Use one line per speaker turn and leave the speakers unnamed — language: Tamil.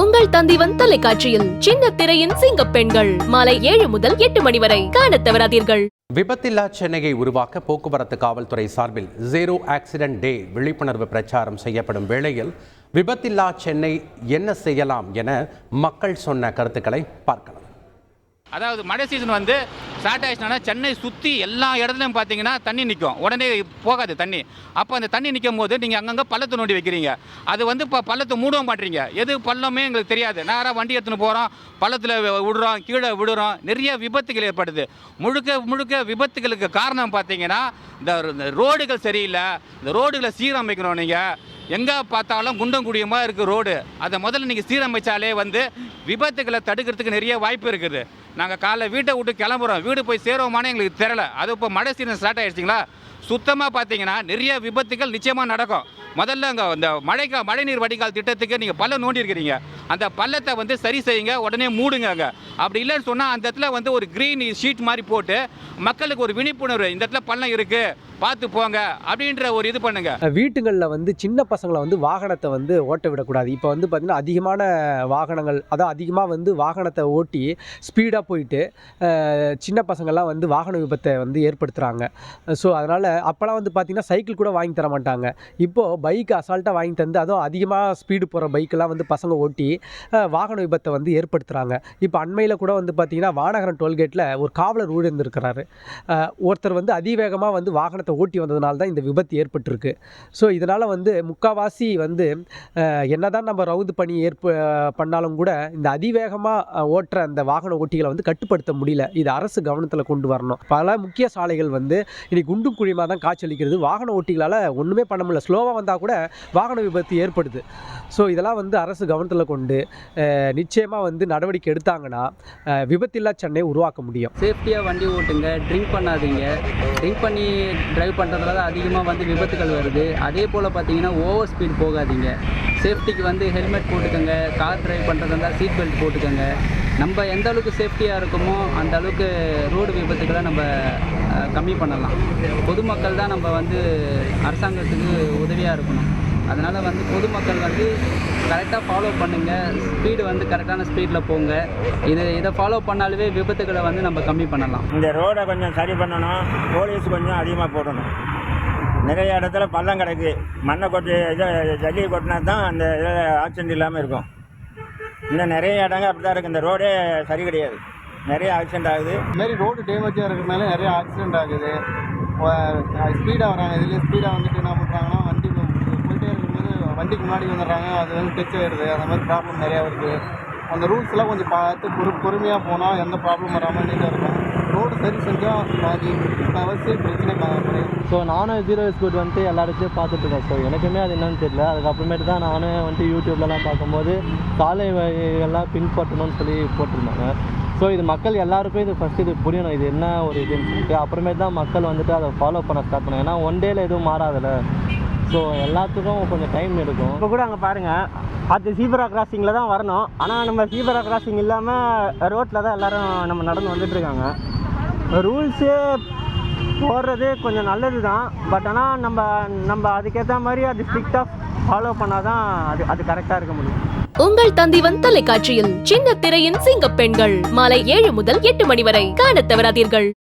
உங்கள் தந்திவன் தொலைக்காட்சியில் சின்ன திரையின் சிங்க பெண்கள். மாலை ஏழு முதல் எட்டு மணி வரை காணத் தவறாதீர்கள்.
விபத்தில்லா சென்னையை உருவாக்க போக்குவரத்து காவல்துறை சார்பில் ஜீரோ ஆக்சிடென்ட் டே விழிப்புணர்வு பிரச்சாரம் செய்யப்படும் வேளையில் விபத்தில்லா சென்னை என்ன செய்யலாம் என மக்கள் சொன்ன கருத்துக்களை பார்க்கலாம்.
அதாவது மழை சீசன் வந்து ஸ்டார்ட் ஆயிடுச்சுன்னா சென்னை சுற்றி எல்லா இடத்துலையும் பார்த்தீங்கன்னா தண்ணி நிற்கும் உடனே போகாது தண்ணி. அப்போ அந்த தண்ணி நிற்கும் போது நீங்கள் அங்கங்கே பள்ளத்தை நோண்டி வைக்கிறீங்க. அது வந்து இப்போ பள்ளத்தை மூடவும் மாட்டீங்க. எது பள்ளமே எங்களுக்கு தெரியாது. நேராக வண்டி எடுத்துன்னு போகிறோம் பள்ளத்தில் விடுறோம். கீழே விடுறோம். நிறைய விபத்துகள் ஏற்படுது. முழுக்க முழுக்க விபத்துகளுக்கு காரணம் பார்த்தீங்கன்னா இந்த இந்த ரோடுகள் சரியில்லை. இந்த ரோடுகளை சீரமைக்கணும் நீங்கள் எங்கே பார்த்தாலும் குண்டம் குடியமாக இருக்குது ரோடு. அதை முதல்ல நீங்கள் சீரமைச்சாலே வந்து விபத்துகளை தடுக்கிறதுக்கு நிறைய வாய்ப்பு இருக்குது. நாங்கள் காலைல வீட்டை விட்டு கிளம்புறோம். வீடு போய் சேருவோமானே எங்களுக்கு தெரில அது இப்போ மழை சீசன் ஸ்டார்ட் ஆயிடுச்சிங்களா? சுத்தமாக பார்த்தீங்கன்னா நிறைய விபத்துகள் நிச்சயமாக நடக்கும். முதல்ல அங்கே அந்த மழைக்கா மழைநீர் வடிகால் திட்டத்துக்கு நீங்கள் பள்ளம் நோண்டி இருக்கிறீங்க அந்த பள்ளத்தை வந்து சரி செய்யுங்க உடனே மூடுங்க அங்கே. அப்படி இல்லைன்னு சொன்னால் அந்த இடத்துல வந்து ஒரு க்ரீன் ஷீட் மாதிரி போட்டு மக்களுக்கு ஒரு விழிப்புணர்வு இந்த இடத்துல பள்ளம் இருக்குது பார்த்து போங்க அப்படின்ற ஒரு இது பண்ணுங்க.
வீட்டுங்களில் வந்து சின்ன பசங்களை வந்து வாகனத்தை வந்து ஓட்ட விடக்கூடாது. இப்போ வந்து பார்த்திங்கன்னா அதிகமான வாகனங்கள் அதான் அதிகமாக வந்து வாகனத்தை ஓட்டி ஸ்பீடாக போயிட்டு சின்ன பசங்கள்லாம் வந்து வாகன விபத்தை வந்து ஏற்படுத்துகிறாங்க ஸோ அதனால் அப்போல்லாம் வந்து பார்த்திங்கன்னா சைக்கிள் கூட வாங்கி தர மாட்டாங்க. இப்போது பைக் அசால்ட்டாக வாங்கி தந்து அதுவும் அதிகமாக ஸ்பீடு போகிற பைக்கெல்லாம் வந்து பசங்க ஓட்டி வாகன விபத்தை வந்து ஏற்படுத்துகிறாங்க இப்போ அண்மையில் கூட வந்து பார்த்திங்கன்னா வானகரம் டோல்கேட்டில் ஒரு காவலர் ஊழியிருந்திருக்கிறாரு. ஒருத்தர் வந்து அதிவேகமாக வந்து வாகனத்தை ஓட்டி வந்ததுனால தான் இந்த விபத்து ஏற்பட்டிருக்கு. ஸோ இதனால் வந்து முக்காவாசி வந்து என்னதான் நம்ம ரவுது பணி ஏற்ப பண்ணாலும் கூட இந்த அதிவேகமாக ஓட்டுற அந்த வாகன ஓட்டிகளை வந்து கட்டுப்படுத்த முடியல. இது அரசு கவனத்தில் கொண்டு வரணும். பல முக்கிய சாலைகள் வந்து இன்னைக்கு குண்டும் குழியுமாக தான் காய்ச்சலிக்கிறது வாகன ஓட்டிகளால் ஒன்றுமே பண்ண முடியல. ஸ்லோவாக வந்தால் கூட வாகன விபத்து ஏற்படுது. ஸோ இதெல்லாம் வந்து அரசு கவனத்தில் கொண்டு நிச்சயமாக வந்து நடவடிக்கை எடுத்தாங்கன்னா விபத்தில்லா சென்னை உருவாக்க முடியும்.
சேஃப்டியாக வண்டி ஓட்டுங்க ட்ரிங்க் பண்ணாதீங்க. ட்ரிங்க் பண்ணி ட்ரைவ் பண்ணுறதுல தான் அதிகமாக வந்து விபத்துகள் வருது. அதே போல் பார்த்தீங்கன்னா ஓவர் ஸ்பீட் போகாதீங்க. சேஃப்டிக்கு வந்து ஹெல்மெட் போட்டுக்கோங்க கார் ட்ரைவ் பண்ணுறதா இருந்தால் சீட் பெல்ட் போட்டுக்கோங்க. நம்ம எந்த அளவுக்கு சேஃப்டியாக இருக்குமோ அந்த அளவுக்கு ரோடு விபத்துக்களை நம்ம கம்மி பண்ணலாம். பொதுமக்கள் தான் நம்ம வந்து அரசாங்கத்துக்கு உதவியாக இருக்கணும். அதனால் வந்து பொதுமக்கள் வந்து கரெக்டாக ஃபாலோ பண்ணுங்கள் ஸ்பீடு வந்து கரெக்டான ஸ்பீடில் போங்க. இது இதை ஃபாலோ பண்ணாலுமே விபத்துகளை வந்து நம்ம கம்மி பண்ணலாம்.
இந்த ரோடை கொஞ்சம் சரி பண்ணணும். போலீஸ் கொஞ்சம் அதிகமாக போடணும். நிறைய இடத்துல பள்ளம் கிடக்கு. மண்ணை கொட்டி இதை ஜல்லி கொட்டினா தான் அந்த இதில் ஆக்சிடென்ட் இல்லாமல் இருக்கும். இன்னும் நிறைய இடங்க அப்படி தான் இருக்குது இந்த ரோடே சரி கிடையாது. நிறைய ஆக்சிடென்ட் ஆகுது.
இது மாதிரி ரோடு டேமேஜாக இருக்கிறனால நிறைய ஆக்சிடென்ட் ஆகுது. ஸ்பீடாக வராங்க. இதுலேயே ஸ்பீடாக வந்துட்டு என்ன பண்ணுறாங்கன்னா வண்டி போயிட்டே இருக்கும்போது வண்டிக்கு முன்னாடி வந்துடுறாங்க. அது வந்து டச் ஆயிடுது. அந்த மாதிரி ப்ராப்ளம் நிறையா வருது. அந்த ரூல்ஸ்லாம் கொஞ்சம் பார்த்து பொறு பொறுமையாக போனால் எந்த ப்ராப்ளம் வராமல் நீட்டாக இருக்கும் ரோடு சரி செஞ்சால் பாதி முக்கால்வாசி பிரச்சனை குறையும்
ஸோ நானும் ஜீரோ ஸ்பீட் வந்துட்டு எல்லா இடத்துலையும் பார்த்துட்டு இருக்கேன் ஸோ எனக்குமே அது என்னன்னு தெரியல. அதுக்கப்புறமேட்டு தான் நானும் வந்துட்டு யூடியூப்லலாம் பார்க்கும்போது சாலை வகைகள்லாம் பின்பற்றணும்னு சொல்லி போட்டிருந்தாங்க. ஸோ இது மக்கள் எல்லாருக்கும் இது ஃபஸ்ட்டு இது புரியணும். இது என்ன ஒரு இதுன்னு சொல்லிட்டு. அப்புறமேட்டு தான் மக்கள் வந்துட்டு அதை ஃபாலோ பண்ண ஸ்டார்ட் பண்ணாங்க. ஏன்னா ஒன் டேல எதுவும் மாறாதுல்ல. ஸோ எல்லாத்துக்கும் கொஞ்சம் டைம் எடுக்கும்.
இப்போ கூட அங்கே பாருங்கள் அது சீபரா கிராசிங்கில் தான் வரணும். ஆனால் நம்ம சீபரா கிராசிங் இல்லாமல் ரோட்டில் தான் எல்லாரும் நம்ம நடந்து வந்துட்டு இருக்காங்க. ரூல்ஸு போடுறது கொஞ்சம் நல்லது தான் பட் ஆனால் நம்ம நம்ம அதுக்கேற்ற மாதிரி அது ஸ்ட்ரிக்டாக ஃபாலோ பண்ணால் தான் அது அது கரெக்டாக இருக்க முடியும்.
உங்கள் தந்திவன் தொலைக்காட்சியில் சின்ன திரையின் சிங்க பெண்கள் மாலை ஏழு முதல் எட்டு மணி வரை காண தவறாதீர்கள்.